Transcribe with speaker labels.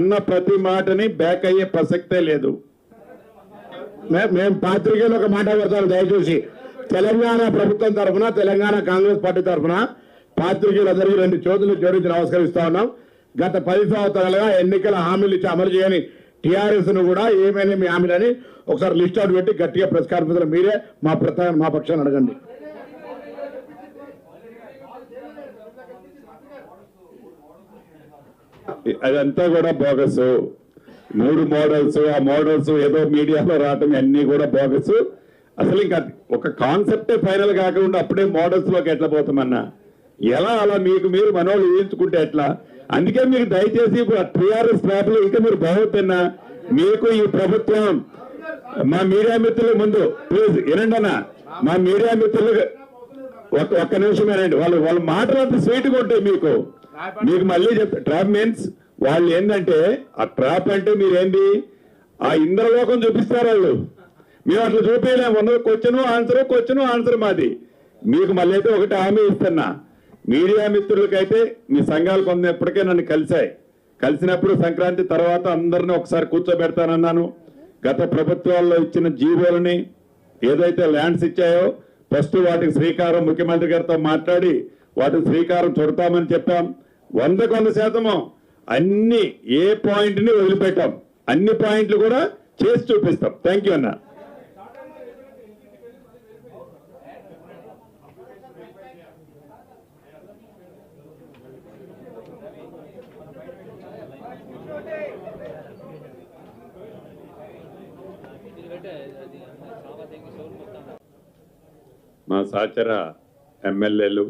Speaker 1: అన్న ప్రతి మాటని బ్యాక్ అయ్యే ప్రసక్తే లేదు.
Speaker 2: మేము పాత్రికేయులు ఒక మాట పెడతాను దయచేసి. తెలంగాణ ప్రభుత్వం తరఫున తెలంగాణ కాంగ్రెస్ పార్టీ తరఫున పాత్రికేయులందరికీ రెండు చేతులు జోడించి నమస్కరిస్తా ఉన్నాం. గత పది సంవత్సరాలుగా ఎన్నికల హామీలు ఇచ్చి అమలు చేయని టీఆర్ఎస్ను కూడా ఏమైనా మీ హామీలని ఒకసారి లిస్ట్ అవుట్ పెట్టి గట్టిగా ప్రెస్ కాన్ఫరెన్స్ మీరే మా ప్రత మా పక్షాన్ని అడగండి.
Speaker 1: అదంతా కూడా బోగస్ మూడు మోడల్స్ ఆ మోడల్స్ ఏదో మీడియాలో రావటం అన్నీ కూడా బోగస్ అసలు ఇంకా ఒక కాన్సెప్టే ఫైనల్ కాకుండా అప్పుడే మోడల్స్లోకి ఎట్లా పోతామన్నా? ఎలా అలా మీకు మీరు మనోళ్ళు ఊహించుకుంటే ఎట్లా? అందుకే మీకు దయచేసి టీఆర్ఎస్ ట్రాప్లో ఇంకా మీరు బాగుతున్నా మీకు ఈ ప్రభుత్వం మా మీడియా మిత్రుల ముందు ప్లీజ్ వినండి అన్న. మా మీడియా మిత్రులు ఒక్క ఒక్క నిమిషం వినండి. వాళ్ళు వాళ్ళ మాటలు అంత స్వీట్గా ఉంటాయి మీకు. మీకు మళ్ళీ చెప్తా ట్రాప్ మీన్స్ వాళ్ళు ఏంటంటే ఆ ట్రాప్ అంటే మీరేంటి ఆ ఇంద్రలోకం చూపిస్తారు వాళ్ళు. మేము అట్లా చూపించలేము. ఉన్నది క్వశ్చన్ ఆన్సర్ క్వశ్చన్ ఆన్సర్ మాది. మీకు మళ్ళీ అయితే ఒకటి హామీ ఇస్తున్నా. మీడియా మిత్రులకైతే మీ సంఘాలు కొందప్పటికే నన్ను కలిశాయి. కలిసినప్పుడు సంక్రాంతి తర్వాత అందరిని ఒకసారి కూర్చోబెడతానన్నాను. గత ప్రభుత్వాల్లో ఇచ్చిన జీవోలని ఏదైతే ల్యాండ్స్ ఇచ్చాయో ఫస్ట్ వాటికి శ్రీకారం ముఖ్యమంత్రి గారితో మాట్లాడి వాటికి శ్రీకారం చుడతామని చెప్పాం. వందకు వంద శాతము అన్ని ఏ పాయింట్ని వదిలిపెట్టాం. అన్ని పాయింట్లు కూడా చేసి చూపిస్తాం. థ్యాంక్ యూ అన్న. మా సహచర ఎమ్మెల్యేలు